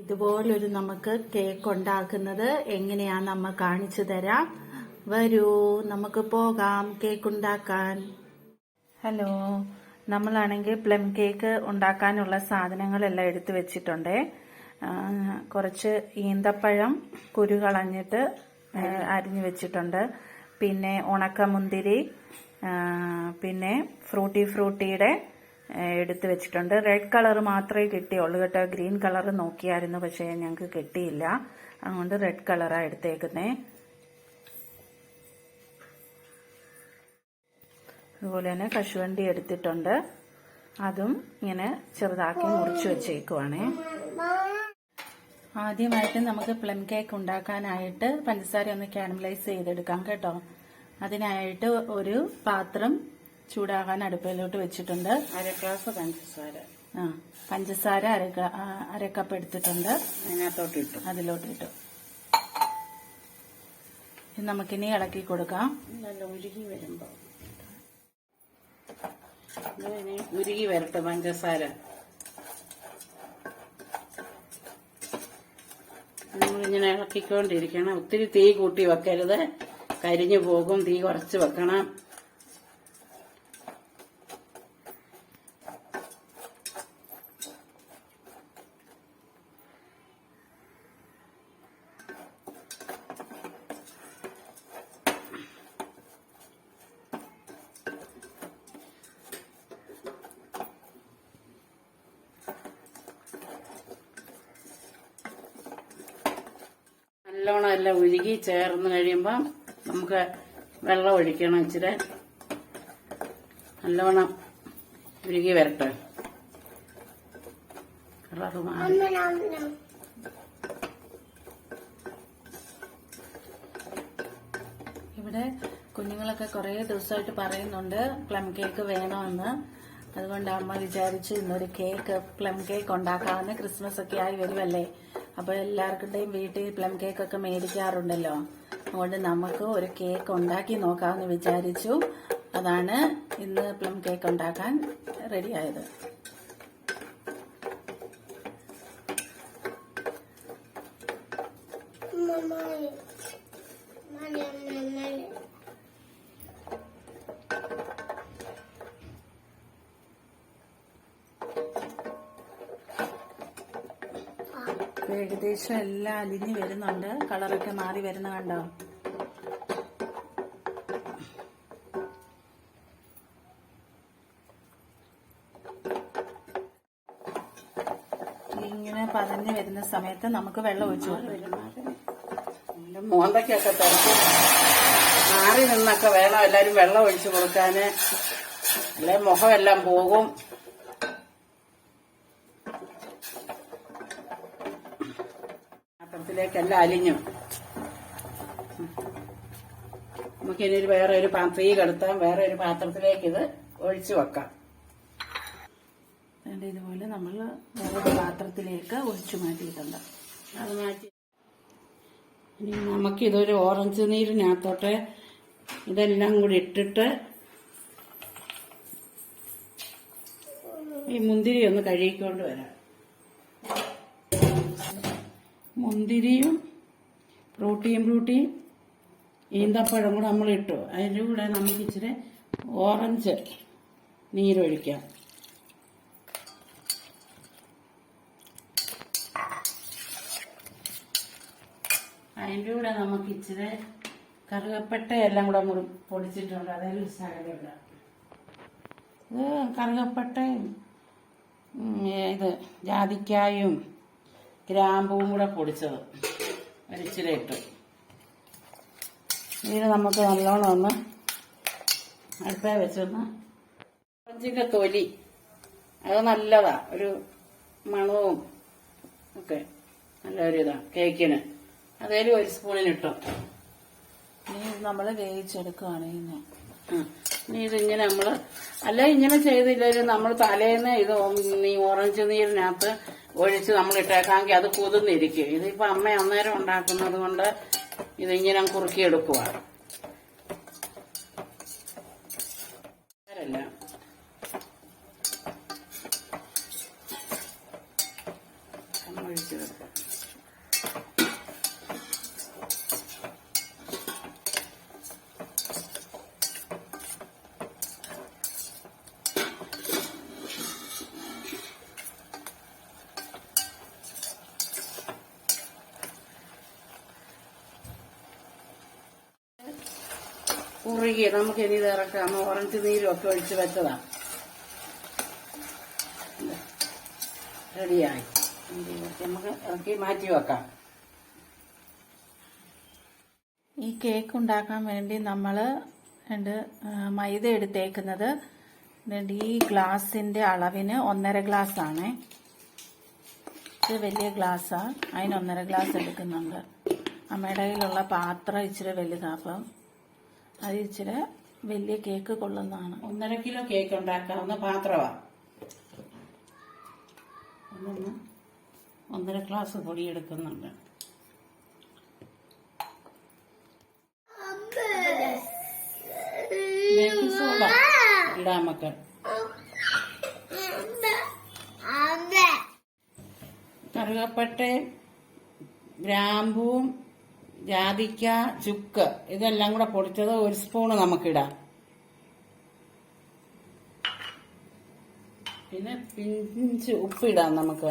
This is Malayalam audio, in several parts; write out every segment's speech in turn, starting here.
ഇതുപോലൊരു നമുക്ക് കേക്ക് ഉണ്ടാക്കുന്നത് എങ്ങനെയാ നമ്മ കാണിച്ചു തരാം. വരൂ നമുക്ക് പോകാം കേക്ക് ഉണ്ടാക്കാൻ. ഹലോ നമ്മളാണെങ്കിൽ പ്ലം കേക്ക് ഉണ്ടാക്കാനുള്ള സാധനങ്ങളെല്ലാം എടുത്തു വെച്ചിട്ടുണ്ട്. കുറച്ച് ഈന്തപ്പഴം കുരു കളഞ്ഞിട്ട് അരിഞ്ഞു വെച്ചിട്ടുണ്ട്. പിന്നെ ഉണക്കമുന്തിരി പിന്നെ ഫ്രൂട്ടി ഫ്രൂട്ടിയുടെ എടുത്തു വെച്ചിട്ടുണ്ട്. റെഡ് കളർ മാത്രമേ കിട്ടിയുള്ളൂ കേട്ടോ. ഗ്രീൻ കളർ നോക്കിയായിരുന്നു പക്ഷേ ഞങ്ങൾക്ക് കിട്ടിയില്ല. അതുകൊണ്ട് റെഡ് കളറാണ് എടുത്തേക്കുന്നേ. അതുപോലെ തന്നെ കശുവണ്ടി എടുത്തിട്ടുണ്ട്. അതും ഇങ്ങനെ ചെറുതാക്കി മുറിച്ച് വെച്ചേക്കുവാണേ. ആദ്യമായിട്ട് നമുക്ക് പ്ലം കേക്ക് ഉണ്ടാക്കാനായിട്ട് പഞ്ചസാര ഒന്ന് കാരമലൈസ് ചെയ്തെടുക്കാം കേട്ടോ. അതിനായിട്ട് ഒരു പാത്രം ചൂടാകാൻ അടുപ്പിലോട്ട് വെച്ചിട്ടുണ്ട്. അര ഗ്ലാസ് പഞ്ചസാര. ആ പഞ്ചസാര അര അര കപ്പ് എടുത്തിട്ടുണ്ട്. അതിനകത്തോട്ട് ഇട്ടു അതിലോട്ട് ഇട്ടു നമുക്കിനി ഇളക്കി കൊടുക്കാം. നല്ല ഉരുകി വരുമ്പോ. ഉരുകി വരട്ടെ പഞ്ചസാര. നമ്മളിങ്ങനെ ഇളക്കിക്കൊണ്ടിരിക്കണം. ഒത്തിരി തീ കൂട്ടി വെക്കരുത്. കരിഞ്ഞു പോകും. തീ കുറച്ച് വെക്കണം. നല്ലോണം എല്ലാം ഉരുകി ചേർന്ന് കഴിയുമ്പം നമുക്ക് വെള്ളം ഒഴിക്കണം ഇച്ചിരി. നല്ലവണ്ണം ഉരുകി വരട്ടെ. ഇവിടെ കുഞ്ഞുങ്ങളൊക്കെ കുറേ ദിവസമായിട്ട് പറയുന്നുണ്ട് പ്ലം കേക്ക് വേണമെന്ന് അതുകൊണ്ട് അമ്മ വിചാരിച്ചു ഇന്നൊരു കേക്ക് പ്ലം കേക്ക് ഉണ്ടാക്കാമെന്ന് ക്രിസ്മസ് ഒക്കെ ആയി വരുമല്ലേ അപ്പൊ എല്ലാവർക്കുടെയും വീട്ടിൽ പ്ലം കേക്ക് ഒക്കെ മേടിക്കാറുണ്ടല്ലോ അതുകൊണ്ട് നമുക്ക് ഒരു കേക്ക് ഉണ്ടാക്കി നോക്കാമെന്ന് വിചാരിച്ചു അതാണ് ഇന്ന് പ്ലം കേക്ക് ഉണ്ടാക്കാൻ റെഡിയായത് ഇപ്പൊ ഏകദേശം എല്ലാം അലിഞ്ഞു വരുന്നുണ്ട്. കളറൊക്കെ മാറി വരുന്ന കണ്ടോ? ഇങ്ങനെ പറഞ്ഞു വരുന്ന സമയത്ത് നമുക്ക് വെള്ളം ഒഴിച്ചു മോന്തയ്ക്കൊക്കെ തിരക്ക്. മാറി നിന്നൊക്കെ വേണം എല്ലാരും വെള്ളം ഒഴിച്ചു കൊടുക്കാന്. അല്ലെ മുഖമെല്ലാം പോകും. പാത്രത്തിലേക്കെല്ലാം അലിഞ്ഞു. നമുക്കിനി ഇനി വേറെ ഒരു തീ കെടുത്താം. വേറെ ഒരു പാത്രത്തിലേക്ക് ഇത് ഒഴിച്ചു വെക്കാം. ഇതുപോലെ നമ്മൾ വേറൊരു പാത്രത്തിലേക്ക് ഒഴിച്ചു മാറ്റിയിട്ടുണ്ട്. അത് മാറ്റി. ഇനി നമുക്കിതൊരു ഓറഞ്ച് നീരിനകത്തോട്ട് ഇതെല്ലാം കൂടി ഇട്ടിട്ട് ഈ മുന്തിരി ഒന്ന് കഴുകിക്കൊണ്ട് വരാം. മുന്തിരിയും ഫ്രൂട്ടിയും ഫ്രൂട്ടിയും ഈന്തപ്പഴം കൂടെ നമ്മൾ ഇട്ടു. അതിന്റെ കൂടെ നമുക്ക് ഇച്ചിരി ഓറഞ്ച് നീരൊഴിക്കാം അതിന്റെ കൂടെ നമുക്ക് ഇച്ചിരി കറുകപ്പട്ട എല്ലാം കൂടെ നമ്മൾ പൊടിച്ചിട്ടുണ്ട്. അതായത് ഇടാം ഇത് കറുകപ്പട്ടയും ഇത് ജാതിക്കായും ഗ്രാമ്പുവും കൂടെ പൊടിച്ചത്. ഒരിച്ചിരി ഇട്ടു ഇതിന് നമുക്ക് നല്ലോണം ഒന്ന് അടുപ്പേ വെച്ചൊന്ന് ഓറഞ്ചിന്റെ തൊലി. അത് നല്ലതാ. ഒരു മണവും ഒക്കെ നല്ലൊരു ഇതാ കേക്കിന്. അതേലും ഒരു സ്പൂണിന് ഇട്ടു ഇനി നമ്മൾ വേവിച്ചെടുക്കുകയാണ്. ഇനി ഇതിങ്ങനെ നമ്മൾ അല്ല ഇങ്ങനെ ചെയ്തില്ലെങ്കിൽ നമ്മൾ തലേന്ന് ഇത് ഈ ഓറഞ്ച് നീരിനകത്ത് ഒഴിച്ച് നമ്മൾ ഇട്ടേക്കാമെങ്കിൽ അത് കുതിർന്നിരിക്കും. ഇതിപ്പോൾ അമ്മ അന്നേരം ഉണ്ടാക്കുന്നത് കൊണ്ട് ഇതിങ്ങനെ കുറുക്കിയെടുക്കുക അല്ല ഒഴിച്ചു കുറുകി നമുക്ക് ഇനി ഇറക്കാം. ഓറഞ്ച് നീരും ഒക്കെ ഒഴിച്ച് വെച്ചതാ. റെഡിയായി. നമുക്ക് ഇറക്കി മാറ്റി വെക്കാം. ഈ കേക്ക് ഉണ്ടാക്കാൻ വേണ്ടി നമ്മൾ രണ്ട് മൈദ എടുത്തേക്കുന്നത് ഈ ഗ്ലാസിന്റെ അളവിന് ഒന്നര ഗ്ലാസ് ആണ് ഇത് വലിയ ഗ്ലാസ്സാണ് അതിന് ഒന്നര ഗ്ലാസ് എടുക്കുന്നുണ്ട്. അമ്മയുടെ കയ്യിലുള്ള പാത്രം ഇച്ചിരി വലുതാണ് അപ്പം. അത് ഇച്ചിരി വലിയ കേക്ക് കൊള്ളുന്നതാണ്. ഒന്നര കിലോ കേക്ക് ഉണ്ടാക്കാവുന്ന പാത്രമാ ഒന്നര ഗ്ലാസ് പൊടി എടുക്കുന്നുണ്ട്. ബേക്കിംഗ് സോഡ ഇടാം കറുകപ്പട്ടയും ഗ്രാമ്പൂവും ജാതിക്ക ചുക്ക് ഇതെല്ലാം കൂടെ പൊടിച്ചത് ഒരു സ്പൂണ് നമുക്കിടാം. പിന്നെ പിഞ്ച് ഉപ്പിടാം നമുക്ക്.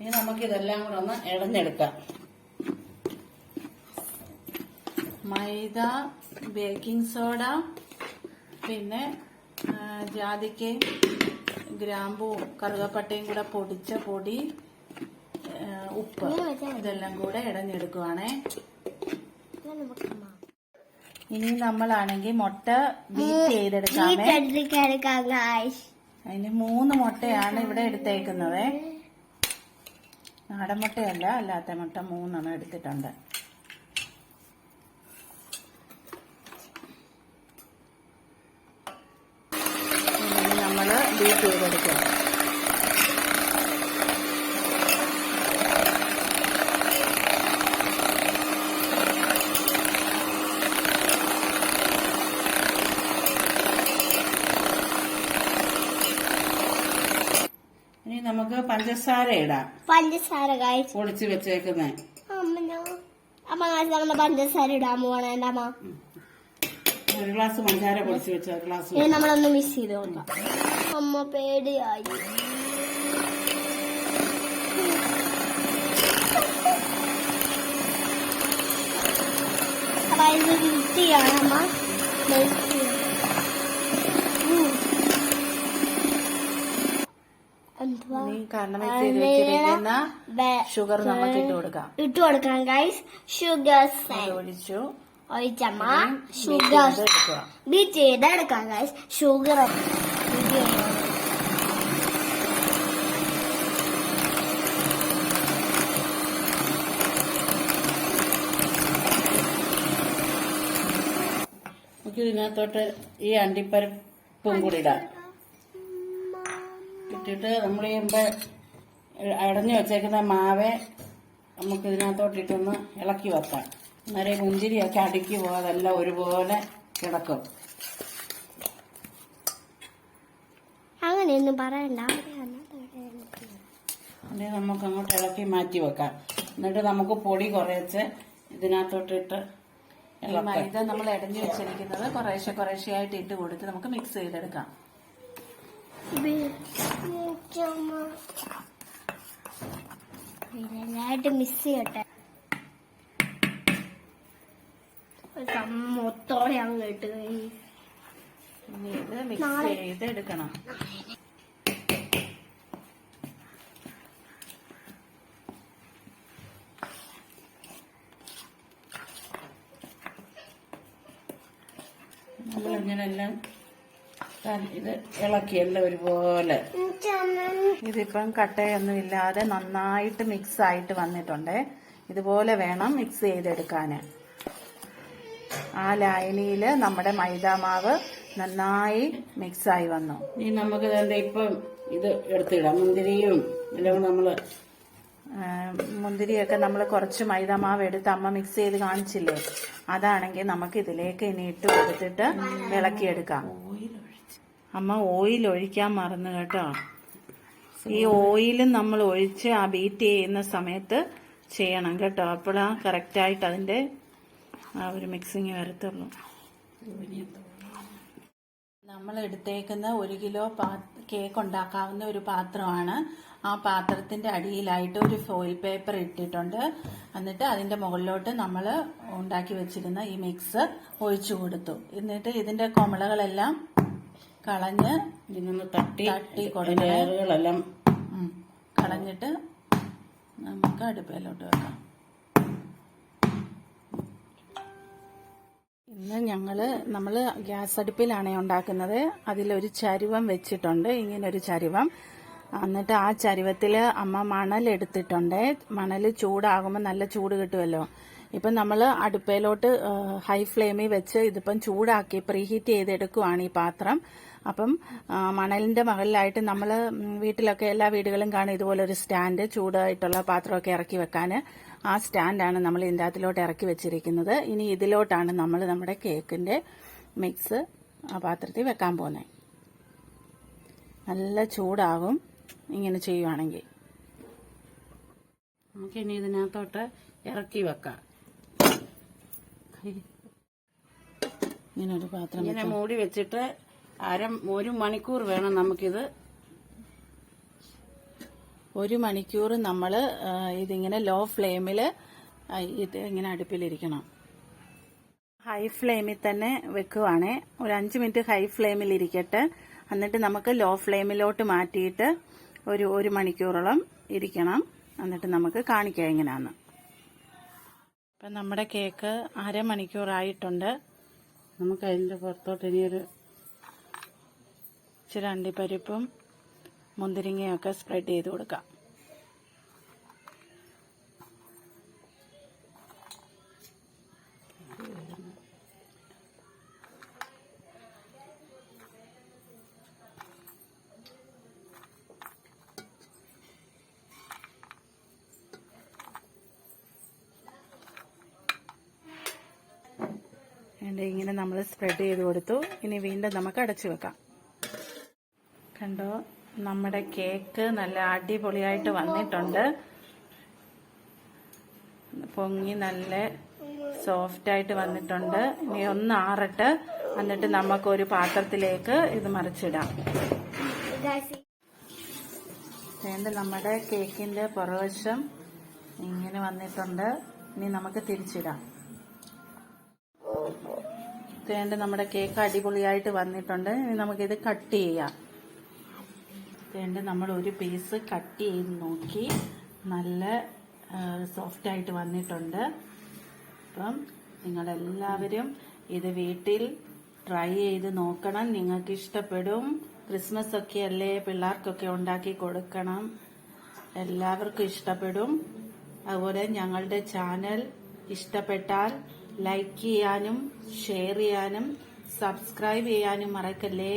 ഇനി നമുക്ക് ഇതെല്ലാം കൂടെ ഒന്ന് ഇടഞ്ഞെടുക്കാം മൈദ ബേക്കിംഗ് സോഡ പിന്നെ ജാതിക്കയും ഗ്രാമ്പൂ കറുകപ്പട്ടയും കൂടെ പൊടിച്ച പൊടി ഉപ്പ് ഇതെല്ലാം കൂടെ ഇടഞ്ഞെടുക്കുവാണേ. ഇനി നമ്മളാണെങ്കിൽ മുട്ട ബീറ്റ് ചെയ്തെടുക്കാമേ. അതിന് മൂന്ന് മുട്ടയാണ് ഇവിടെ എടുത്തേക്കുന്നത്. നാടൻ മുട്ടയല്ല അല്ലാത്ത മുട്ട മൂന്നെണ്ണം എടുത്തിട്ടുണ്ട്. നമ്മൾ ബീറ്റ് ചെയ്തെടുക്കുക ഇനി നമുക്ക് പഞ്ചസാര ഇടാ. പഞ്ചസാര കായ്ച്ചു പൊടിച്ച് വെച്ചേക്കുന്നേ. അമ്മ നമ്മൾ പഞ്ചസാര ഇടാൻ പോവാണ് എന്റെ അമ്മ. ഒരു ഗ്ലാസ് പഞ്ചസാര പൊടിച്ച് വെച്ച ഒരു ഗ്ലാസ് നമ്മളൊന്ന് മിസ് ചെയ്ത് അമ്മ പേടിയായി. അപ്പൊ ഇത് വൃത്തിയാണ് അമ്മ. ഇനി കാരണം മിക്സ് ചെയ്ത് വെച്ചിരിക്കുന്ന ഷുഗർ നമുക്ക് ഇട്ട് കൊടുക്കാം. ഇട്ട് കൊടുക്കണം ഗൈസ് ഷുഗർ ഒഴിച്ചു. ഒഴിച്ചമ്മ ഷുഗർ ചെയ്ത് എടുക്കുക. ബീറ്റ് ചെയ്ത് എടുക്കാം ഗൈസ് ഷുഗർ നമുക്ക് ഇതിനകത്തോട്ട് ഈ അണ്ടിപ്പരിപ്പും കൂടി ഇടാം. ഇട്ടിട്ട് നമ്മൾ ഈ മുമ്പ് അടഞ്ഞു വെച്ചേക്കുന്ന മാവെ നമുക്ക് ഇതിനകത്തോട്ട് ഇട്ടൊന്ന് ഇളക്കി വെക്കാം. അന്നേരം മുഞ്ചിരിയൊക്കെ മുന്തിരിയൊക്കെ അടുക്കി പോകാതെല്ലാം ഒരുപോലെ കിടക്കും. അങ്ങനെയൊന്നും പറയണ്ട. അതേ നമുക്ക് അങ്ങോട്ട് ഇളക്കി മാറ്റി വെക്കാം. എന്നിട്ട് നമുക്ക് പൊടി കുറേച്ച് ഇതിനകത്തോട്ടിട്ട് മൈദ നമ്മൾ ഇടഞ്ഞു വെച്ചിരിക്കുന്നത് കുറേശ്ശെ കുറേശ്ശെ ആയിട്ട് ഇട്ട് കൊടുത്ത് നമുക്ക് മിക്സ് ചെയ്തെടുക്കാം. നന്നായിട്ട് മിസ് ചെയ്യട്ടെ. മൊത്തോടെ അങ്ങ് കേട്ട് കഴിഞ്ഞു ഇനി ഇത് മിക്സ് ചെയ്ത് എടുക്കണം നമ്മളിങ്ങനെ എല്ലാം ഇത് ഇളക്കി എല്ലാം ഒരുപോലെ. ഇതിപ്പം കട്ടയൊന്നും ഇല്ലാതെ നന്നായിട്ട് മിക്സ് ആയിട്ട് വന്നിട്ടുണ്ട്. ഇതുപോലെ വേണം മിക്സ് ചെയ്തെടുക്കാന് ആ ലായനിയിൽ നമ്മുടെ മൈദാമാവ് നന്നായി മിക്സ് ആയി വന്നു. ഇനി നമുക്ക് തന്നെ ഇപ്പം ഇത് എടുത്തിടാം. മുന്തിരിയും എല്ലാം നമ്മൾ ആ, മുന്തിരിയൊക്കെ നമ്മൾ കുറച്ച് മൈദാമാവ് എടുത്ത് അമ്മ മിക്സ് ചെയ്ത് കാണിച്ചില്ലേ? അതാണെങ്കിൽ നമുക്ക് ഇതിലേക്ക് ഇനി ഇട്ട് കൊടുത്തിട്ട് ഇളക്കിയെടുക്കാം. അമ്മ ഓയിൽ ഒഴിക്കാൻ മറന്നു കേട്ടോ. ഈ ഓയിലും നമ്മൾ ഒഴിച്ച് ആ ബീറ്റ് ചെയ്യുന്ന സമയത്ത് ചെയ്യണം കേട്ടോ. അപ്പോഴാ കറക്റ്റായിട്ട് അതിന്റെ ആ ഒരു മിക്സിങ് വരത്തുള്ളൂ. നമ്മൾ എടുത്തേക്കുന്ന ഒരു കിലോ കേക്ക് ഉണ്ടാക്കാവുന്ന ഒരു പാത്രമാണ്. ആ പാത്രത്തിന്റെ അടിയിലായിട്ട് ഒരു ഫോയിൽ പേപ്പർ ഇട്ടിട്ടുണ്ട്. എന്നിട്ട് അതിന്റെ മുകളിലോട്ട് നമ്മൾ ഉണ്ടാക്കി വെച്ചിരുന്ന ഈ മിക്സ് ഒഴിച്ചു കൊടുത്തു. എന്നിട്ട് ഇതിന്റെ കൊമളകളെല്ലാം കളഞ്ഞ് ഇതിനൊന്ന് തട്ടി തട്ടി കൊടുക്കണം. കളഞ്ഞിട്ട് നമുക്ക് അടുപ്പയിലോട്ട് വെക്കാം. ഇന്ന് ഞങ്ങൾ നമ്മൾ ഗ്യാസ് അടുപ്പിലാണ് ഉണ്ടാക്കുന്നത്. അതിലൊരു ചരുവം വെച്ചിട്ടുണ്ട്. ഇങ്ങനൊരു ചരുവം. എന്നിട്ട് ആ ചരുവത്തിൽ അമ്മ മണൽ എടുത്തിട്ടുണ്ട്. മണൽ ചൂടാകുമ്പോൾ നല്ല ചൂട് കിട്ടുമല്ലോ ഇപ്പം നമ്മൾ അടുപ്പയിലോട്ട് ഹൈ ഫ്ലെയിമിൽ വെച്ച് ഇതിപ്പം ചൂടാക്കി പ്രീഹീറ്റ് ചെയ്തെടുക്കുവാണ് ഈ പാത്രം. അപ്പം മണലിന്റെ മുകളിലായിട്ട് നമ്മൾ വീട്ടിലൊക്കെ എല്ലാ വീടുകളും കാണും ഇതുപോലൊരു സ്റ്റാൻഡ് ചൂടായിട്ടുള്ള പാത്രമൊക്കെ ഇറക്കി വെക്കാൻ ആ സ്റ്റാൻഡാണ് നമ്മൾ ഇതിന്റെ അകത്തിലോട്ട് ഇറക്കി വെച്ചിരിക്കുന്നത്. ഇനി ഇതിലോട്ടാണ് നമ്മൾ നമ്മുടെ കേക്കിന്റെ മിക്സ് ആ പാത്രത്തിൽ വെക്കാൻ പോകുന്നത് നല്ല ചൂടാകും ഇങ്ങനെ ചെയ്യുവാണെങ്കിൽ. നമുക്ക് ഇനി ഇതിനകത്തോട്ട് ഇറക്കി വെക്കാം. ഇങ്ങനെ ഒരു പാത്രം ഇങ്ങനെ മൂടി വെച്ചിട്ട് അര ഒരു മണിക്കൂർ വേണം നമുക്കിത്. ഒരു മണിക്കൂർ നമ്മൾ ഇതിങ്ങനെ ലോ ഫ്ലെയിമിൽ ഇത് ഇങ്ങനെ അടുപ്പിലിരിക്കണം. ഹൈ ഫ്ലെയിമിൽ തന്നെ വെക്കുവാണേ. ഒരു അഞ്ച് മിനിറ്റ് ഹൈ ഫ്ലെയിമിൽ ഇരിക്കട്ടെ എന്നിട്ട് നമുക്ക് ലോ ഫ്ലെയിമിലോട്ട് മാറ്റിയിട്ട് ഒരു ഒരു മണിക്കൂറോളം ഇരിക്കണം. എന്നിട്ട് നമുക്ക് കാണിക്കാം എങ്ങനെയാന്ന് ഇപ്പം നമ്മുടെ കേക്ക് അരമണിക്കൂറായിട്ടുണ്ട് നമുക്ക് അതിന്റെ പുറത്തോട്ട് ഇനിയൊരു ഇച്ചിരി അണ്ടിപ്പരിപ്പും മുന്തിരിങ്ങയൊക്കെ സ്പ്രെഡ് ചെയ്ത് കൊടുക്കാം. ഇങ്ങനെ നമ്മൾ സ്പ്രെഡ് ചെയ്ത് കൊടുത്തു. ഇനി വീണ്ടും നമുക്ക് അടച്ചു വെക്കാം. കണ്ടോ? നമ്മുടെ കേക്ക് നല്ല അടിപൊളിയായിട്ട് വന്നിട്ടുണ്ട്. പൊങ്ങി നല്ല സോഫ്റ്റ് ആയിട്ട് വന്നിട്ടുണ്ട്. ഇനി ഒന്ന് ആറട്ട് എന്നിട്ട് നമുക്ക് ഒരു പാത്രത്തിലേക്ക് ഇത് മറിച്ചിടാം. വേണ്ട നമ്മുടെ കേക്കിന്റെ പുറവശം ഇങ്ങനെ വന്നിട്ടുണ്ട്. ഇനി നമുക്ക് തിരിച്ചിടാം. വേണ്ട നമ്മുടെ കേക്ക് അടിപൊളിയായിട്ട് വന്നിട്ടുണ്ട്. ഇനി നമുക്കിത് കട്ട് ചെയ്യാം. വേണ്ട നമ്മൾ ഒരു പീസ് കട്ട് ചെയ്ത് നോക്കി. നല്ല സോഫ്റ്റ് ആയിട്ട് വന്നിട്ടുണ്ട്. അപ്പം നിങ്ങളെല്ലാവരും ഇത് വീട്ടിൽ ട്രൈ ചെയ്ത് നോക്കണം. നിങ്ങൾക്ക് ഇഷ്ടപ്പെടും ക്രിസ്മസ് ഒക്കെ അല്ലേ? പിള്ളേർക്കൊക്കെ ഉണ്ടാക്കി കൊടുക്കണം. എല്ലാവർക്കും ഇഷ്ടപ്പെടും. അതുപോലെ ഞങ്ങളുടെ ചാനൽ ഇഷ്ടപ്പെട്ടാൽ ലൈക്ക് ചെയ്യാനും ഷെയർ ചെയ്യാനും സബ്സ്ക്രൈബ് ചെയ്യാനും മറക്കല്ലേ?